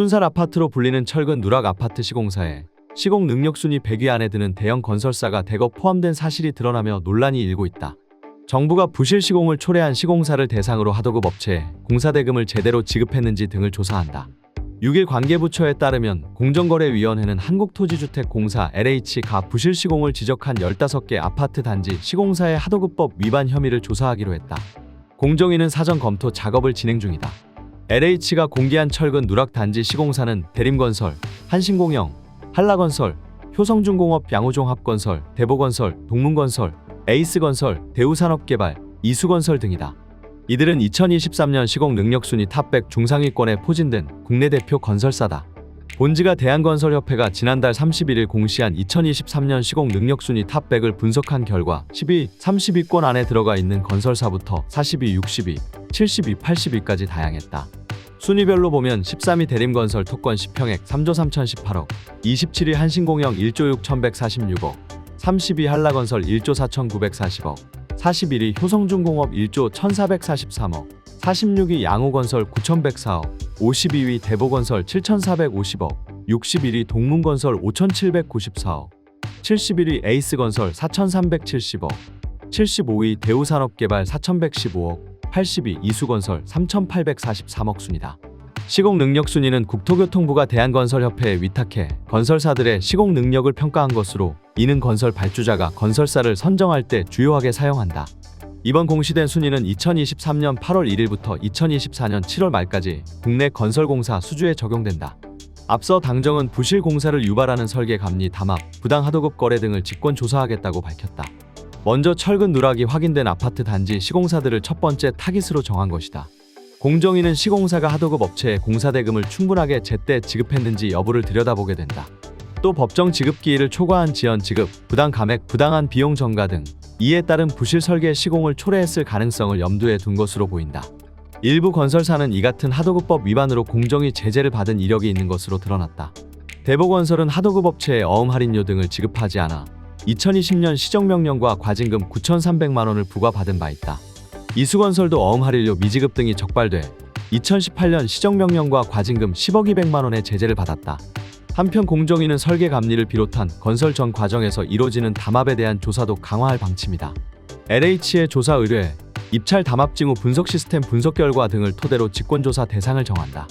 순살 아파트로 불리는 철근 누락 아파트 시공사에 시공 능력 순위 100위 안에 드는 대형 건설사가 대거 포함된 사실이 드러나며 논란이 일고 있다. 정부가 부실 시공을 초래한 시공사를 대상으로 하도급 업체에 공사 대금을 제대로 지급했는지 등을 조사한다. 6일 관계부처에 따르면 공정거래위원회는 한국토지주택공사 LH가 부실 시공을 지적한 15개 아파트 단지 시공사의 하도급법 위반 혐의를 조사하기로 했다. 공정위는 사전 검토 작업을 진행 중이다. LH가 공개한 철근 누락 단지 시공사는 대림건설, 한신공영, 한라건설, 효성중공업 양호종합건설, 대보건설, 동문건설, 에이스건설, 대우산업개발, 이수건설 등이다. 이들은 2023년 시공 능력 순위 탑100 중상위권에 포진된 국내 대표 건설사다. 본지가 대한건설협회가 지난달 31일 공시한 2023년 시공 능력 순위 탑100을 분석한 결과 12, 30위권 안에 들어가 있는 건설사부터 42, 62, 72, 80위까지 다양했다. 순위별로 보면 13위 대림건설 토건 10평액 3조 3018억, 27위 한신공영 1조 6146억, 30위 한라건설 1조 4940억, 41위 효성중공업 1조 1443억, 46위 양호건설 9104억, 52위 대보건설 7450억, 61위 동문건설 5794억, 71위 에이스건설 4370억, 75위 대우산업개발 4115억, 80위 이수건설 3843억 순이다. 시공 능력 순위는 국토교통부가 대한건설협회에 위탁해 건설사들의 시공 능력을 평가한 것으로 이는 건설 발주자가 건설사를 선정할 때 주요하게 사용한다. 이번 공시된 순위는 2023년 8월 1일부터 2024년 7월 말까지 국내 건설공사 수주에 적용된다. 앞서 당정은 부실 공사를 유발하는 설계 감리 담합, 부당 하도급 거래 등을 직권 조사하겠다고 밝혔다. 먼저 철근 누락이 확인된 아파트 단지 시공사들을 첫 번째 타깃으로 정한 것이다. 공정위는 시공사가 하도급 업체에 공사 대금을 충분하게 제때 지급했는지 여부를 들여다보게 된다. 또 법정 지급 기일을 초과한 지연 지급, 부당 감액, 부당한 비용 전가 등 이에 따른 부실 설계 시공을 초래했을 가능성을 염두에 둔 것으로 보인다. 일부 건설사는 이 같은 하도급법 위반으로 공정위 제재를 받은 이력이 있는 것으로 드러났다. 대보건설은 하도급 업체에 어음 할인료 등을 지급하지 않아 2020년 시정명령과 과징금 9,300만 원을 부과받은 바 있다. 이수건설도 어음 할인료 미지급 등이 적발돼 2018년 시정명령과 과징금 10억 200만 원의 제재를 받았다. 한편 공정위는 설계 감리를 비롯한 건설 전 과정에서 이뤄지는 담합에 대한 조사도 강화할 방침이다. LH의 조사 의뢰, 입찰 담합 징후 분석 시스템 분석 결과 등을 토대로 직권조사 대상을 정한다.